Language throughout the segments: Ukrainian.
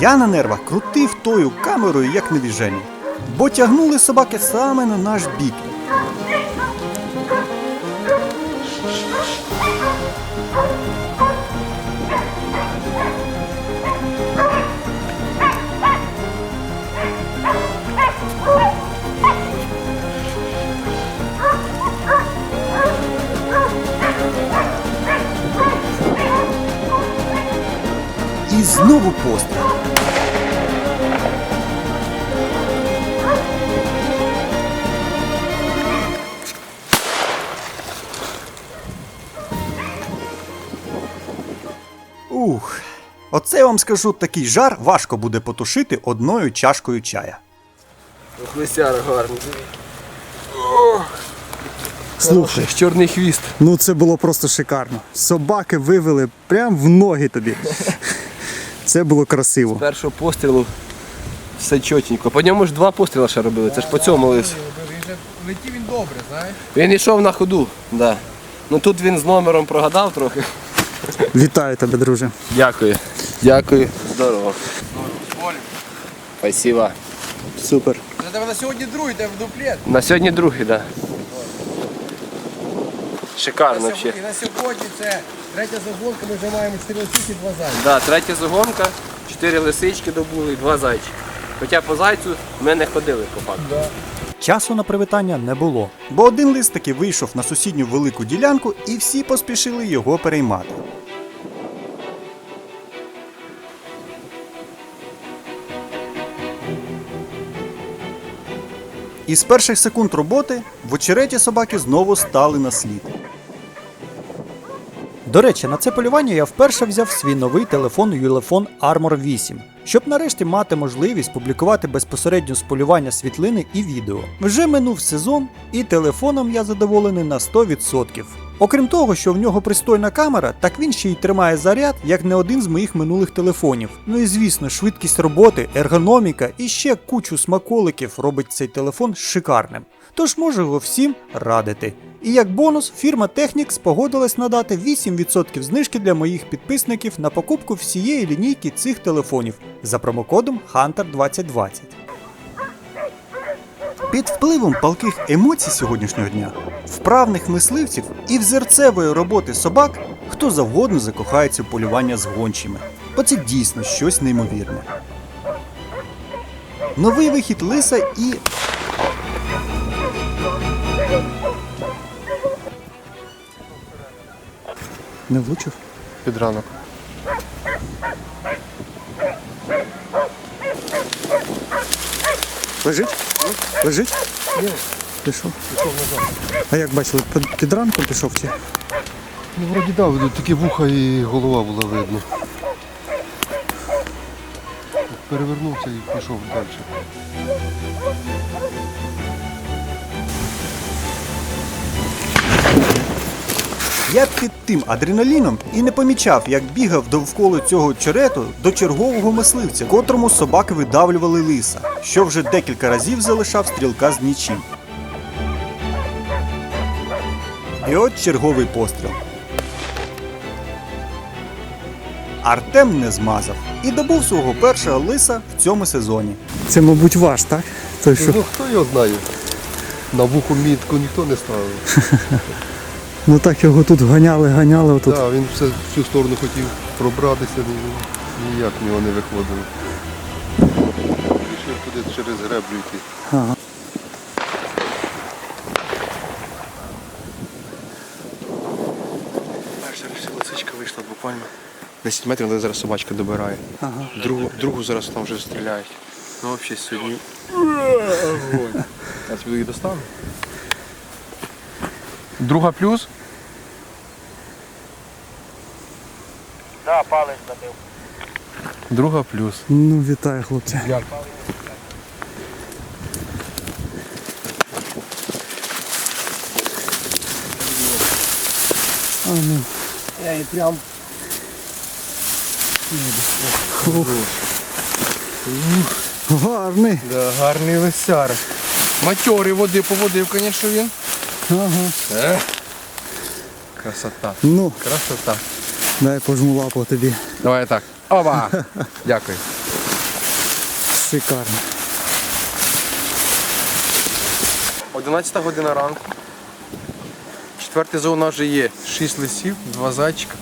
Я на нервах крутив тою камерою, як невіжені, бо тягнули собаки саме на наш бік. І знову постріл. Ух, оце я вам скажу, такий жар важко буде потушити одною чашкою чая. Лисяра гарний. Слухай, Чорний хвіст. ну це було просто шикарно. Собаки вивели прямо в ноги тобі. Це було красиво. З Першого пострілу все чотенько. По ньому ж два постріли ще робили, це ж по цьому лис. Летів він добре, знаєш? Він йшов на ходу, да. Ну тут він з номером прогадав трохи. Вітаю тебе, друже. Дякую. Дякую. Здорово. Спасибо. Супер. Тебе на сьогодні другий, тебе в дуплет. На сьогодні другий, так. Да. Шикарно На взагалі. сьогодні, на сьогодні це третя загонка, ми вже маємо 4 лисиці, 2 зайці. Да, третя загонка, чотири лисички добули і два зайчики. Хоча по зайцю ми не ходили по факту. Часу на привітання не було, бо один лист таки вийшов на сусідню велику ділянку і всі поспішили його переймати. Із перших секунд роботи в очереті собаки знову стали на слід. До речі, на це полювання я вперше взяв свій новий телефон Ulefone Armor 8, щоб нарешті мати можливість публікувати безпосередньо з полювання світлини і відео. Вже минув сезон, і телефоном я задоволений на 100%. Окрім того, що в нього пристойна камера, так він ще й тримає заряд, як не один з моїх минулих телефонів. Ну і звісно, швидкість роботи, ергономіка і ще кучу смаколиків робить цей телефон шикарним. Тож можу його всім радити. І як бонус, фірма Technics погодилась надати 8% знижки для моїх підписників на покупку всієї лінійки цих телефонів за промокодом Hunter2020. Під впливом палких емоцій сьогоднішнього дня, вправних мисливців і взерцевої роботи собак, хто завгодно закохається в полювання з гончими. Бо це дійсно щось неймовірне. Новий вихід лиса і Не влучив? Під ранок. Лежить? Лежить? Ні. Пішов? Пішов назад. А як бачили, під, ранком пішов чи? Ну, вроді да, такі вуха і голова була видно. Перевернувся і пішов далі. Я під тим адреналіном і не помічав, як бігав довкола цього черету до чергового мисливця, котрому собаки видавлювали лиса, що вже декілька разів залишав стрілка з нічим. І от черговий постріл. Артем не змазав і добув свого першого лиса в цьому сезоні. Це, мабуть, ваш, так? Той, що... Ну хто його знає? На вуху мітку ніхто не ставив. Ну так його тут ганяли, ганяли отут. Так, він все в цю сторону хотів пробратися, ні- ніяк в нього не виходило. Пішли туди через греблю йти. Ага. Перша лисичка вийшла буквально 10 метрів, але зараз собачка добирає. Ага. Другу, другу зараз там вже стріляють. Ну взагалі сьогодні. Я тобі її достану. Друга плюс. Да, палець забив. Друга плюс. Ну, вітаю, хлопці. А, ну. Я і прям Гарний. Да, гарний лисяр. Матьорий води поводив, звісно, він. Ага. Е. Красота. Ну, Красота. дай пожму лапу тобі. Давай так. Оба! Дякую. Шикарно. 11 година ранку. Четвертий зон у нас вже є. Шість лисів, два зайчика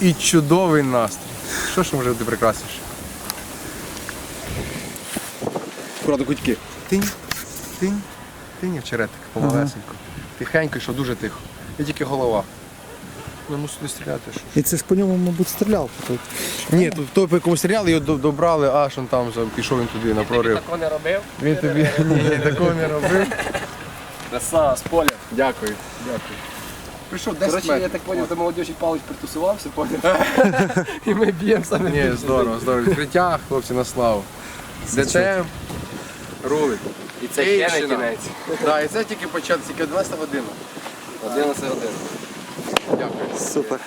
і чудовий настрій. Що ж може бути прекрасніше? Аккуратно кутьки. Тинь, тинь, тинь, черетик, помалесенько. Тихенько, що дуже тихо. І тільки голова. Ми мусили стріляти. Що? ж. І це ж по ньому, мабуть, стріляв. Тут. Ні, тут той, по якому стріляли, його добрали, аж он там за- пішов він туди на прорив. Він Такого не робив. Він тобі ні, такого не робив. Краса, з поля. Дякую, дякую. Прийшов 10 Коротше, я так зрозумів, до молодіжі Павлович притусувався, поняв? І ми б'ємо саме. Ні, здорово, здорово. Відкриття, хлопці, на славу. ДТМ, рулик. І це ще не Київщина. кінець. Так, і це тільки початок, тільки 11 година. 11 годин. Дякую. Супер.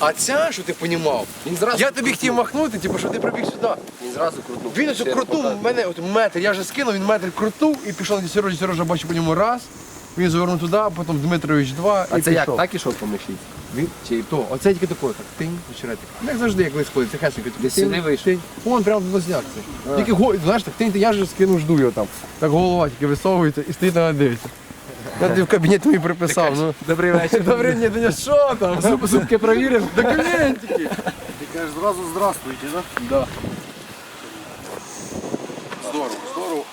А ця, що ти понімав? Він зразу Я тобі хотів махнути, типу, що ти прибіг сюди. Він зразу крутнув. Він ось крутнув, в мене от метр, я вже скинув, він метр крутнув і пішов на Сережі, Сережа бачив по ньому раз. Він завернув туди, потім Дмитрович два А і це як? пішов. Так ішов по миші? Він чи то, оце тільки такое, так тинь, очеретик. Ну, Як завжди, як лист ходить, тихесенько. Десь тинь, сюди вийшов? тинь. Вон прямо до зняк це. Тільки го, знаєш, так тинь, я ж скину, жду його там. Так голова тільки висовується і стоїть на мене дивиться. Я тобі в кабінет мій приписав. Ну. Добрий вечір. Добрий ні, Даня, що там? Зуб- Зубки провірив. Документики. Ти кажеш зразу здравствуйте, да? Да. Здорово, здорово.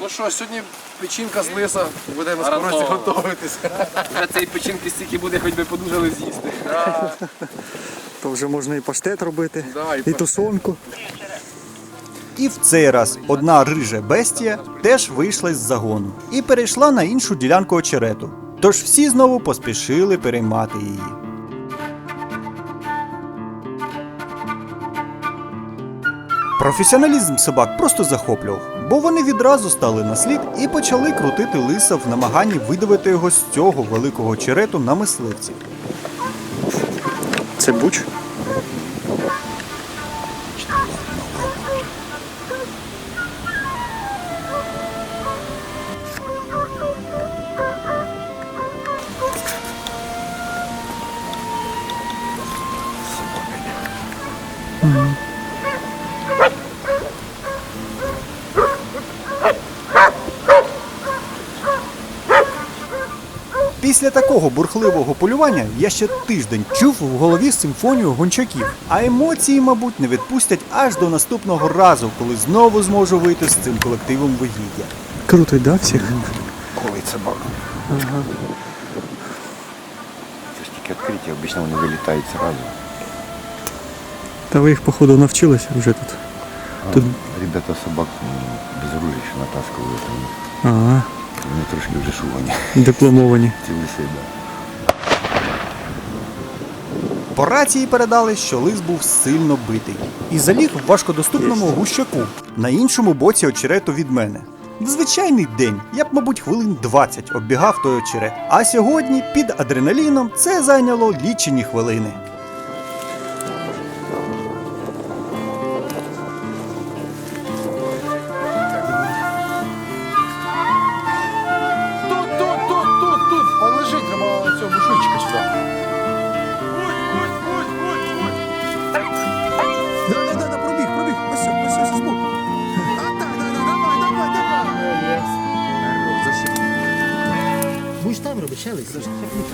Ну що, сьогодні печінка з лиса, будемо скорості Гарантовано. готуватися. Вже цієї печінки стільки буде, хоч би подужали з'їсти. То вже можна і паштет робити, Да, і і паштет. тушонку. І в цей раз одна рижа бестія теж вийшла з загону і перейшла на іншу ділянку очерету. Тож всі знову поспішили переймати її. Професіоналізм собак просто захоплював, бо вони відразу стали на слід і почали крутити лиса в намаганні видавити його з цього великого черету на мисливців. Це буч. Такого бурхливого полювання я ще тиждень чув в голові симфонію гончаків, а емоції, мабуть, не відпустять аж до наступного разу, коли знову зможу вийти з цим колективом вигіддя. Крутить, да, всіх? Колить собаку. Це ж тільки відкриття, обично вони вилітають зразу. Та ви їх, походу, навчилися вже тут. Тут- Ребята собак м, без ружища натаскували, Ага, вони трошки вже шувані. дипломовані. Ці лиси, да. По рації передали, що лис був сильно битий і заліг в важкодоступному гущаку на іншому боці очерету від мене. В звичайний день я б, мабуть, хвилин 20 оббігав той очерет. А сьогодні під адреналіном це зайняло лічені хвилини.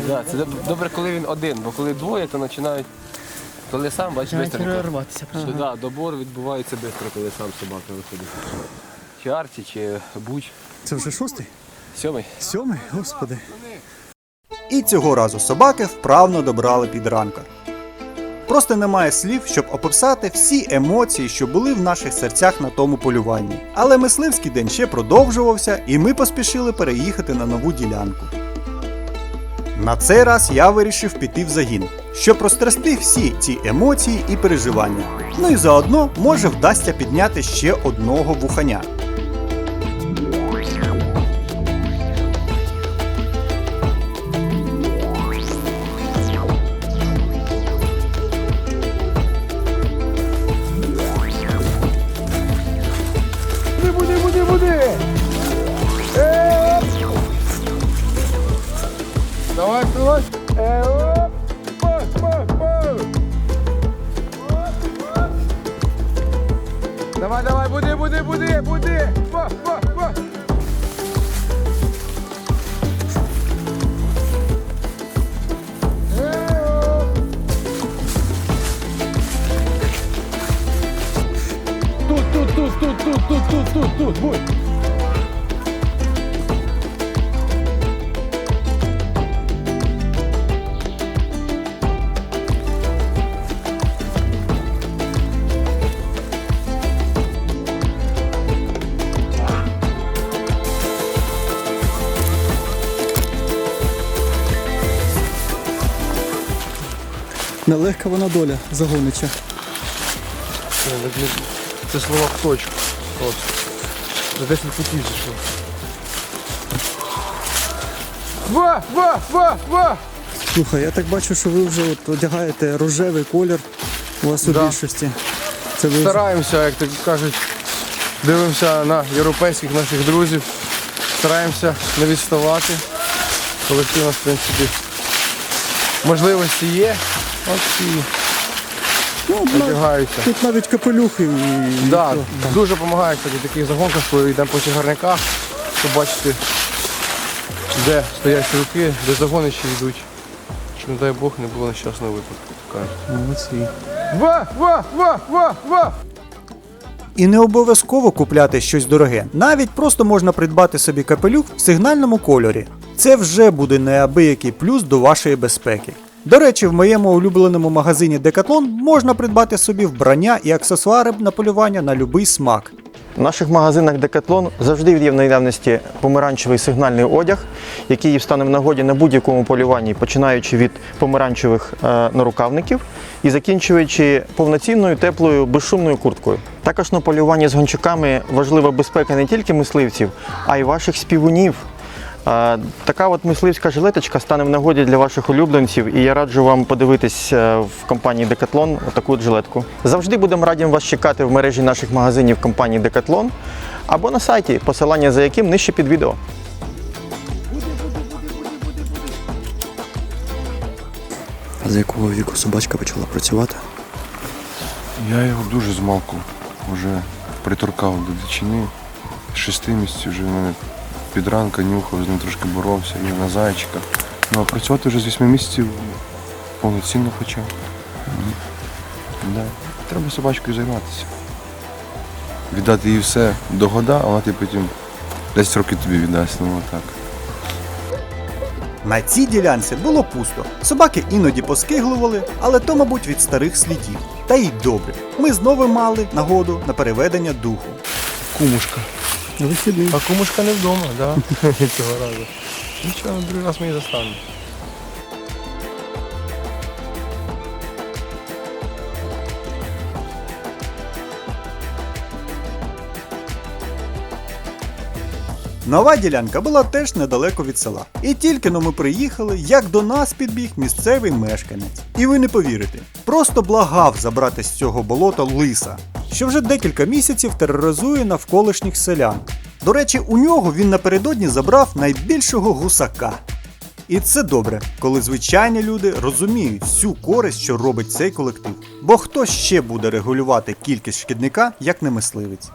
Да, це доб- добре, коли він один, бо коли двоє, то починають. Коли сам, бачиш, бистренько. рватися. Сюди, добор відбувається швидко, коли сам собака виходить. Чи Арті, чи Буч. Це вже шостий? Сьомий. Сьомий? Господи. І цього разу собаки вправно добрали під ранка. Просто немає слів, щоб описати всі емоції, що були в наших серцях на тому полюванні. Але мисливський день ще продовжувався, і ми поспішили переїхати на нову ділянку. На цей раз я вирішив піти в загін, щоб розтрясти всі ці емоції і переживання. Ну і заодно може вдасться підняти ще одного вуханя. Нелегка вона доля загонича. Це слова в точку. За 10 путів зійшло. Ва, ва, ва, ва! Слухай, я так бачу, що ви вже от одягаєте рожевий колір у вас у Да. більшості. Це ви Стараємося, як так кажуть, дивимося на європейських наших друзів. Стараємося не відставати. Колектив у нас, в принципі, можливості є. От і ну, одягаються. тут навіть капелюхи. І... Да, і то. дуже допомагає кстати, в таких загонках, коли йдемо по чагарниках, щоб бачити, де стоять руки, де загони ще йдуть. Щоб, не дай Бог, не було нещасного випадку. так кажуть. Молодці. Ва, ва, ва, ва, ва! І не обов'язково купляти щось дороге. Навіть просто можна придбати собі капелюх в сигнальному кольорі. Це вже буде неабиякий плюс до вашої безпеки. До речі, в моєму улюбленому магазині Decathlon можна придбати собі вбрання і аксесуари на полювання на любий смак. В наших магазинах Decathlon завжди є в наявності помаранчевий сигнальний одяг, який стане в нагоді на будь-якому полюванні, починаючи від помаранчевих е, нарукавників і закінчуючи повноцінною теплою безшумною курткою. Також на полюванні з гончуками важлива безпека не тільки мисливців, а й ваших співунів. Така от мисливська жилеточка стане в нагоді для ваших улюбленців, і я раджу вам подивитись е, в компанії Decathlon таку от жилетку. Завжди будемо раді вас чекати в мережі наших магазинів компанії Decathlon або на сайті, посилання за яким нижче під відео. А з якого віку собачка почала працювати? Я його дуже змалку вже притуркав до дичини. З шести місяців вже в мене під ранка нюхав, з ним трошки боровся, їв на зайчика. Ну а працювати вже з вісьми місяців повноцінно почав. Да. Треба собачкою займатися. Віддати їй все до года, а вона ти потім 10 років тобі віддасть. Ну отак. На цій ділянці було пусто. Собаки іноді поскиглували, але то, мабуть, від старих слідів. Та й добре. Ми знову мали нагоду на переведення духу. Кумушка. Вихідний. А кумушка не вдома, да? Цього разу. Нічого, на другий раз ми її застанемо. Нова ділянка була теж недалеко від села. І тільки но ми приїхали, як до нас підбіг місцевий мешканець. І ви не повірите, просто благав забрати з цього болота лиса, що вже декілька місяців тероризує навколишніх селян. До речі, у нього він напередодні забрав найбільшого гусака. І це добре, коли звичайні люди розуміють всю користь, що робить цей колектив. Бо хто ще буде регулювати кількість шкідника, як не мисливець?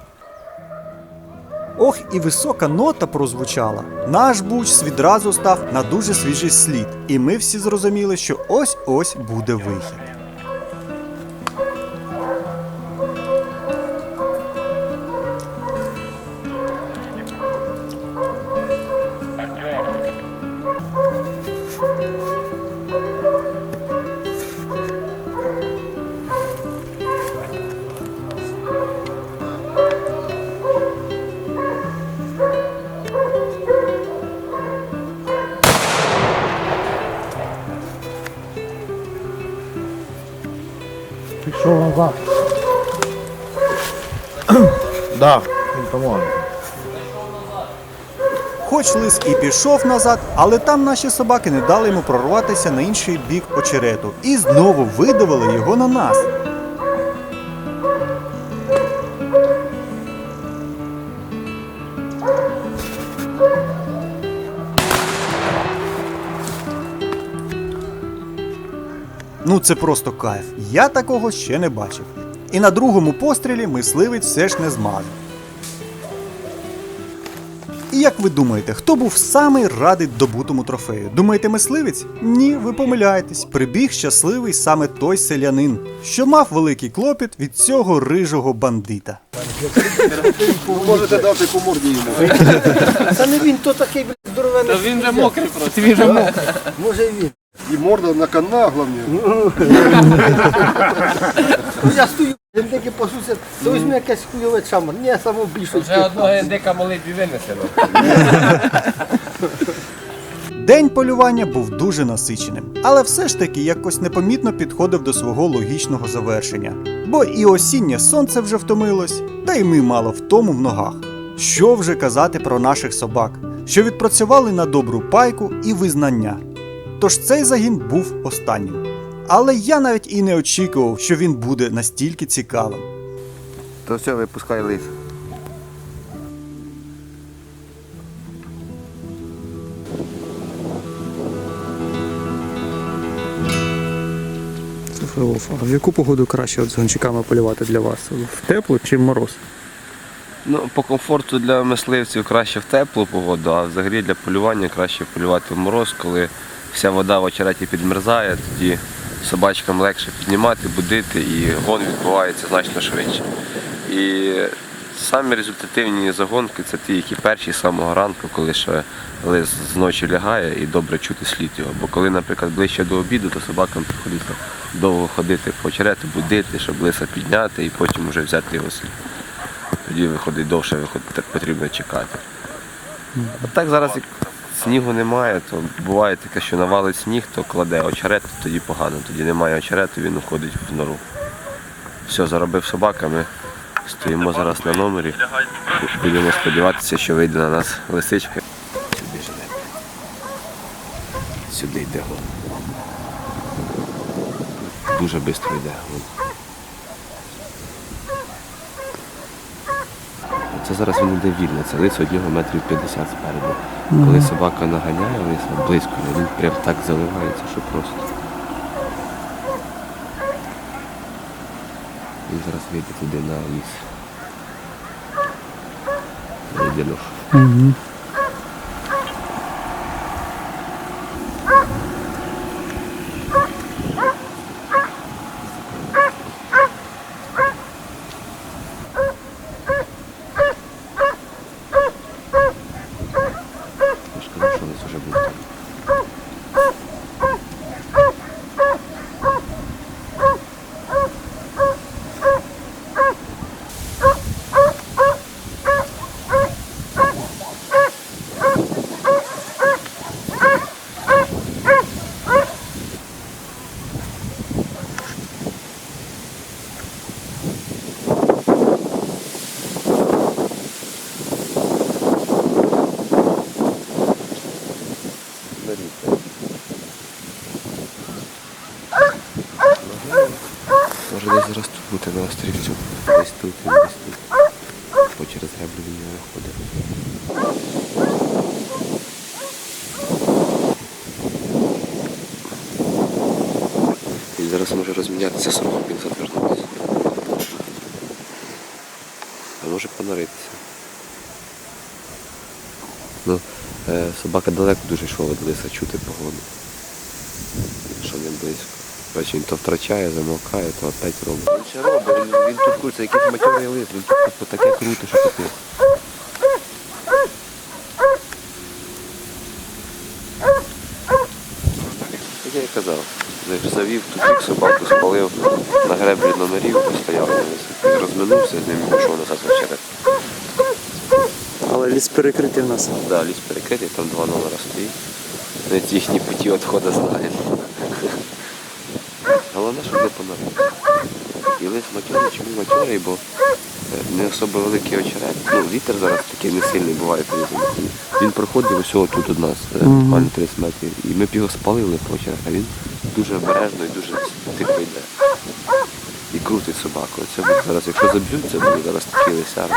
Ох, і висока нота прозвучала. Наш буч відразу став на дуже свіжий слід, і ми всі зрозуміли, що ось-ось буде вихід. Хоч лис і пішов назад, але там наші собаки не дали йому прорватися на інший бік очерету і знову видавили його на нас. Ну це просто кайф. Я такого ще не бачив. І на другому пострілі мисливець все ж не змазав. І як ви думаєте, хто був самий радий добутому трофею? Думаєте, мисливець? Ні, ви помиляєтесь. Прибіг щасливий саме той селянин, що мав великий клопіт від цього рижого бандита. Можете дати по морді йому. Та не він то такий, блядь, здоровенний. Та він же мокрий просто, він же мокрий. Може і він. І морда на канна, головне. Ну я стою, він таки пасуся, то візьми якесь хуйове чамор. Ні, само більше. Вже одного індика молитві винесено. День полювання був дуже насиченим, але все ж таки якось непомітно підходив до свого логічного завершення. Бо і осіннє сонце вже втомилось, та й ми мало втому в ногах. Що вже казати про наших собак, що відпрацювали на добру пайку і визнання. Тож цей загін був останнім. Але я навіть і не очікував, що він буде настільки цікавим. То все, випускай лис. Слухай, а в яку погоду краще от з гончиками полювати для вас? В теплу чи в мороз? Ну, по комфорту для мисливців краще в теплу погоду, а взагалі для полювання краще полювати в мороз, коли вся вода в очереті підмерзає, тоді собачкам легше піднімати, будити і гон відбувається значно швидше. І самі результативні загонки це ті, які перші з самого ранку, коли ще лис зночі лягає і добре чути слід його. Бо коли, наприклад, ближче до обіду, то собакам приходиться довго ходити по очерету, будити, щоб лиса підняти і потім вже взяти його слід тоді виходить довше, виходить, так потрібно чекати. А так зараз снігу немає, то буває таке, що навалить сніг, то кладе очерет, то тоді погано. Тоді немає очерету, він уходить в нору. Все, заробив собака, ми стоїмо зараз на номері. Будемо сподіватися, що вийде на нас лисичка. Сюди жене. Сюди йде гон. Дуже швидко йде Це зараз він йде вільно, це лис від нього метрів 50 спереду. Коли собака наганяє лиса близько, він прям так заливається, що просто. Він зараз вийде туди на ліс. Йде Льош. Я ж кажу, що лис уже був там. Може десь зараз тут бути на острівцю. Десь тут, десь тут. Бо через греблю він не виходить. Він зараз може розмінятися сроком, він затвернутися. А може понаритися. Ну, е, собака далеко дуже йшов від лиса чути погоду. Що не близько. Бачиш, він то втрачає, замовкає, то опять робить. Він ще робить, він, він тут крутиться, якийсь матьорий лист, він тут типу, таке круто, що таке. Як я і казав, завів, тут як собаку спалив, на греблі номерів постояв. Розминувся з ним і пішов назад в очерет. Але ліс перекритий в нас. Да, ліс перекритий, там два номера стоїть. Навіть їхні путі відходу знають. Щоб не. І лис матьорий, чому матьорий, бо е, не особо великий очерет. Ну, вітер зараз такий не сильний буває. він- проходив усього тут у нас, е, буквально 30 метрів. І ми б його спалили по очерет, а він дуже обережно і дуже тихо йде. І крутить собаку. Це буде зараз, якщо заб'ють, це буде зараз такий лисяр.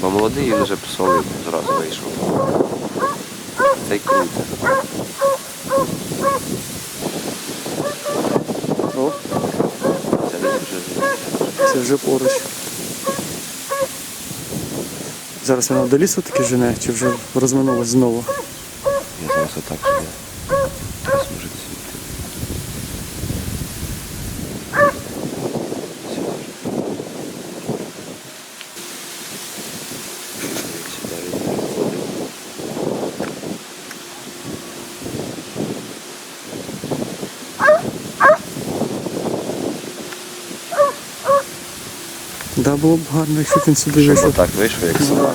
Бо молодий він вже псовий зразу вийшов. Цей круто. Це вже поруч. Зараз вона до лісу таки жене, чи вже розминулась знову? Я зараз отак живу. Зараз може звідти. Сюди він приходив. Да, було б гарно, якщо він сюди Щоб вийшов. отак вийшов, як собака.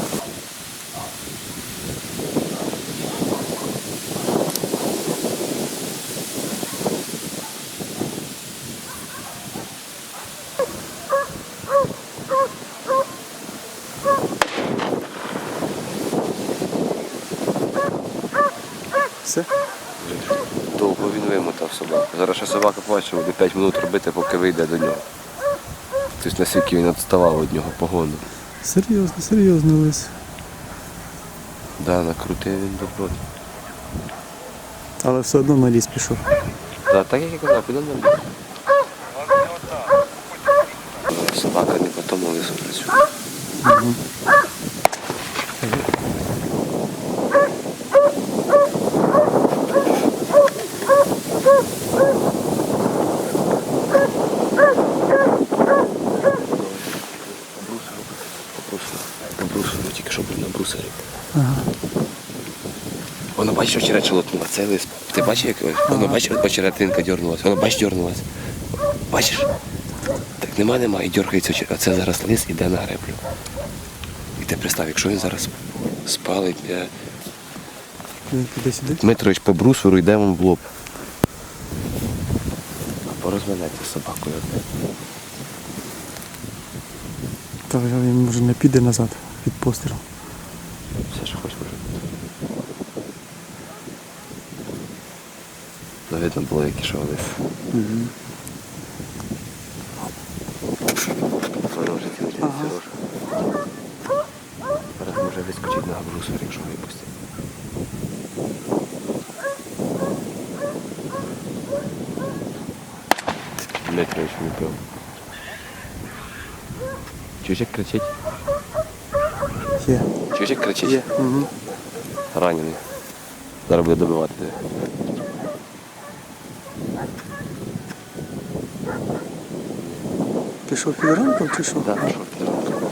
Все? Довго він вимотав собаку. Зараз ще собака побачить, буде 5 минут робити, поки вийде до нього. Тобто він відставав від нього погону. Серйозно, серйозно лис. Да, накрутив він добро. Але все одно на ліс пішов. Да, так як я казав, піде на ліс. Собака не по тому лису працює. На брусору, тільки що був на брусорі. Очерет лопнула, це лист. Ти бачиш, як воно бачиш, очеретинка дернулася. Воно бачиш, дернулася. Бачиш? Так нема, нема, і дергається очерет. А це зараз лист іде на греблю. І ти представ, якщо він зараз спалить, е, піде сюди. Дмитрович по брусору йде вам в лоб. Або розминайте собакою. Та він може не піде назад від пострілу. Все, що хочеш може бути. Ну, видно було, який що лис. Цілий день, Сережа. Зараз може вискочити на брусор, якщо випустить. Дмитрович випив. Чуєш, як кричить? Є. Чуєш, як кричить? Є. Угу. Ранений. Зараз буде добивати Пішов під ранком чи що? Да, пішов під ранком.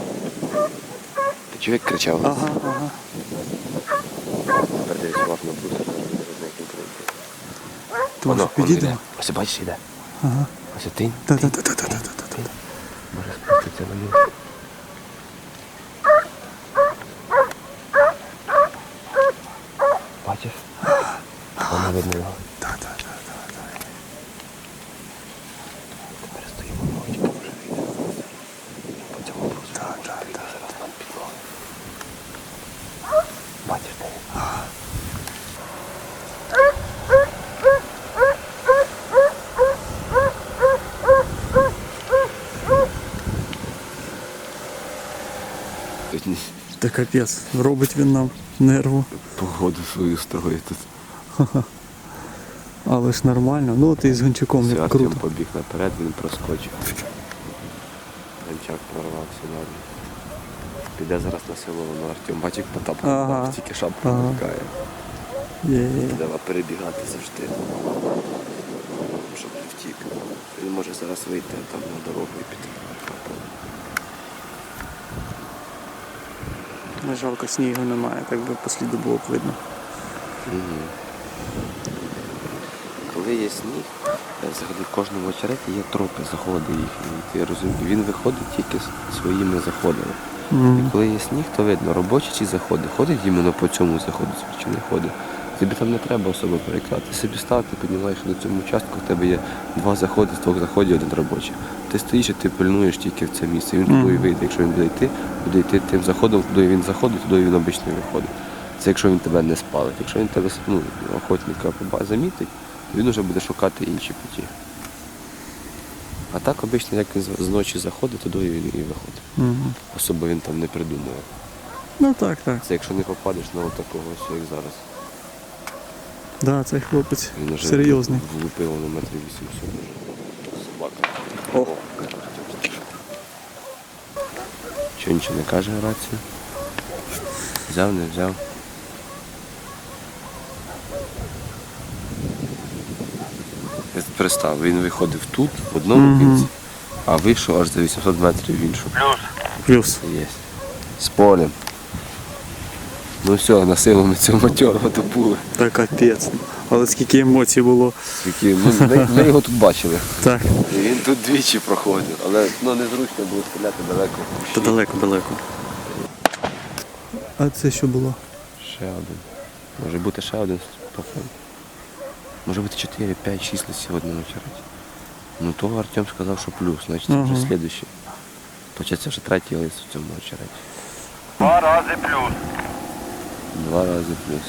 Ти чоловік кричав? Ага, ага. Тепер дивись уважно буде. Ти може підійде? Ось бачиш, іде. Ага. Ось ти. Та-та-та-та-та-та-та. Може спуститься на нього. Бачиш? Воно видно його. Тепер стоїмо мовчки, може вийде. По цьому брусу може прийде зараз нам під ноги. Бачиш, де він? Та капець, робить він нам нерву. Погоду свою строїть тут. Але ж нормально. Ну ти з гончаком як Артем круто. побіг наперед, він проскочив. Гончак прорвався далі. Піде зараз на село, воно Артем бачить Потап, Ага. тільки шапку Ага. вмикає. Є-є. Треба перебігати завжди. Щоб не втік. Він може зараз вийти там на дорогу і піти. Не жалко, снігу немає, так би посліду було б видно. Коли є сніг, взагалі в кожному очереті є тропи, заходи їхні. Ти розумієш? Він виходить тільки своїми заходами. І коли є сніг, то видно, робочі ці заходи. Ходить іменно по цьому заходу, чи не ходить. Тобі там не треба особо перекладати. Ти собі став, ти піднімаєш на цьому участку, в тебе є два заходи, з двох заходів один робочий. Ти стоїш і ти пильнуєш тільки в це місце. Він туди вийде. Якщо він буде йти, буде йти тим заходом, куди він заходить, туди він обично виходить. Це якщо він тебе не спалить. Якщо він тебе ну, охотника замітить, він вже буде шукати інші путі. А так обично, як він з- ночі заходить, туди він і виходить. Мгм. Особо він там не придумує. Ну так, так. Це якщо не попадеш на такого, що як зараз. Да, цей хлопець Він уже серйозний. влупив на метрів 800. Собака. О. Що нічого не каже рацію? Взяв, не взяв. Я Представ, він виходив тут, в одному кінці, а вийшов аж за 800 метрів в іншу. Плюс. Плюс. Є. З полем. Ну все, на силу ми цього матерого добули. Та капець. Але скільки емоцій було. Ну, ми, ми його тут бачили. Так. І він тут двічі проходив, але ну, незручно було стріляти далеко. Та далеко-далеко. А це що було? Ще один. Може бути ще один походу. Може бути 4, 5, 6 лисів в одному очереті. Ну то Артем сказав, що плюс, значить це вже слідуючий. Получається вже третій лис в цьому очереті. Два рази плюс. Два рази плюс.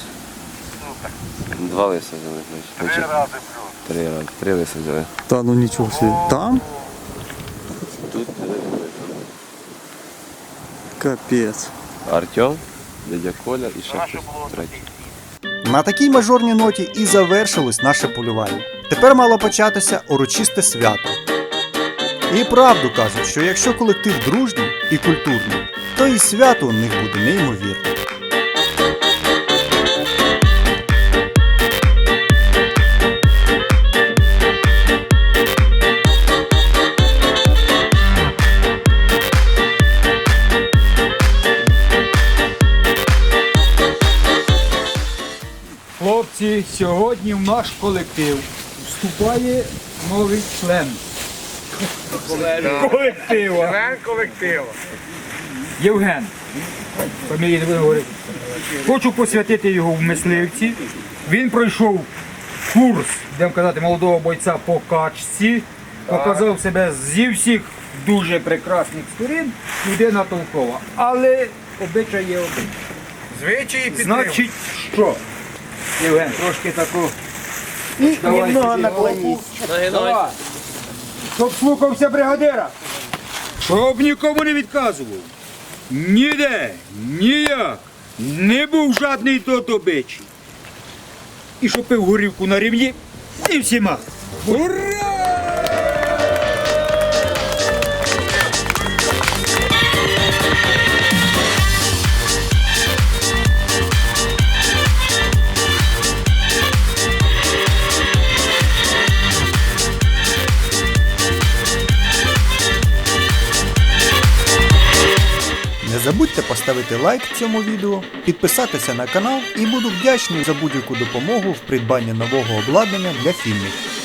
Два лиса взяли, значить. Три рази плюс. Три рази. Три лиса взяли. Та ну нічого собі. Там? Тут Капець. Артем, дядя Коля і ще хтось третій. На такій мажорній ноті і завершилось наше полювання. Тепер мало початися урочисте свято. І правду кажуть, що якщо колектив дружній і культурний, то і свято у них буде неймовірне. Сьогодні в наш колектив вступає новий член. Колективу. Член колективу. Євген. Фамілії не буду говорити. Хочу посвятити його в мисливці. Він пройшов курс, будемо казати, молодого бойця по качці. Показав себе зі всіх дуже прекрасних сторін. Людина толкова. Але обичай є один. Звичаї підтримують. Значить, що? Євген, трошки таку. І Немного немного наклоніть. Давай. Щоб слухався бригадира. Щоб нікому не відказував. Ніде, ніяк. Не був жадний тот обичай. І що пив горівку на рівні і всіма. Ура! Забудьте поставити лайк цьому відео, підписатися на канал і буду вдячний за будь-яку допомогу в придбанні нового обладнання для фільмів.